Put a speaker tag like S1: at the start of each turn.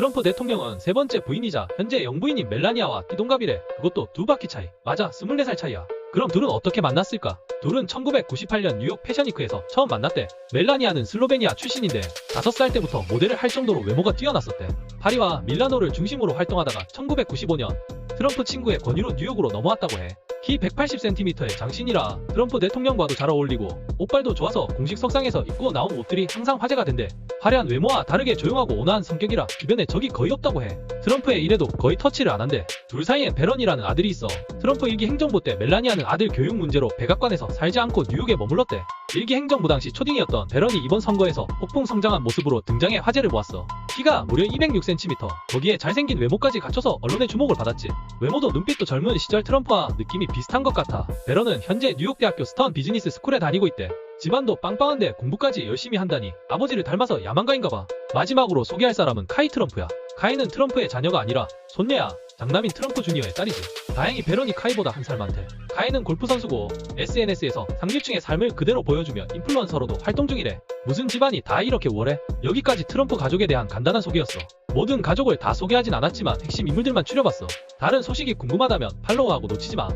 S1: 트럼프 대통령은 세 번째 부인이자 현재 영부인인 멜라니아와 띠동갑이래. 그것도 두 바퀴 차이. 맞아, 24살 차이야. 그럼 둘은 어떻게 만났을까? 둘은 1998년 뉴욕 패션위크에서 처음 만났대. 멜라니아는 슬로베니아 출신인데 5살 때부터 모델을 할 정도로 외모가 뛰어났었대. 파리와 밀라노를 중심으로 활동하다가 1995년 트럼프 친구의 권유로 뉴욕으로 넘어왔다고 해. 키 180cm의 장신이라 트럼프 대통령과도 잘 어울리고 옷발도 좋아서 공식 석상에서 입고 나온 옷들이 항상 화제가 된대. 화려한 외모와 다르게 조용하고 온화한 성격이라 주변에 적이 거의 없다고 해. 트럼프의 일에도 거의 터치를 안 한대. 둘 사이엔 베런이라는 아들이 있어. 트럼프 일기 행정부 때 멜라니아는 아들 교육 문제로 백악관에서 살지 않고 뉴욕에 머물렀대. 일기 행정부 당시 초딩이었던 베런이 이번 선거에서 폭풍 성장한 모습으로 등장해 화제를 모았어. 키가 무려 206cm. 거기에 잘생긴 외모까지 갖춰서 언론의 주목을 받았지. 외모도 눈빛도 젊은 시절 트럼프와 느낌이 비슷한 것 같아. 베런은 현재 뉴욕 대학교 스턴 비즈니스 스쿨에 다니고 있대. 집안도 빵빵한데 공부까지 열심히 한다니 아버지를 닮아서 야망가인가 봐. 마지막으로 소개할 사람은 카이 트럼프야. 카이는 트럼프의 자녀가 아니라 손녀야. 장남인 트럼프 주니어의 딸이지. 다행히 베런이 카이보다 한 살 많대. 카이는 골프 선수고 SNS에서 상류층의 삶을 그대로 보여주며 인플루언서로도 활동 중이래. 무슨 집안이 다 이렇게 우월해? 여기까지 트럼프 가족에 대한 간단한 소개였어. 모든 가족을 다 소개하진 않았지만 핵심 인물들만 추려봤어. 다른 소식이 궁금하다면 팔로우하고 놓치지 마.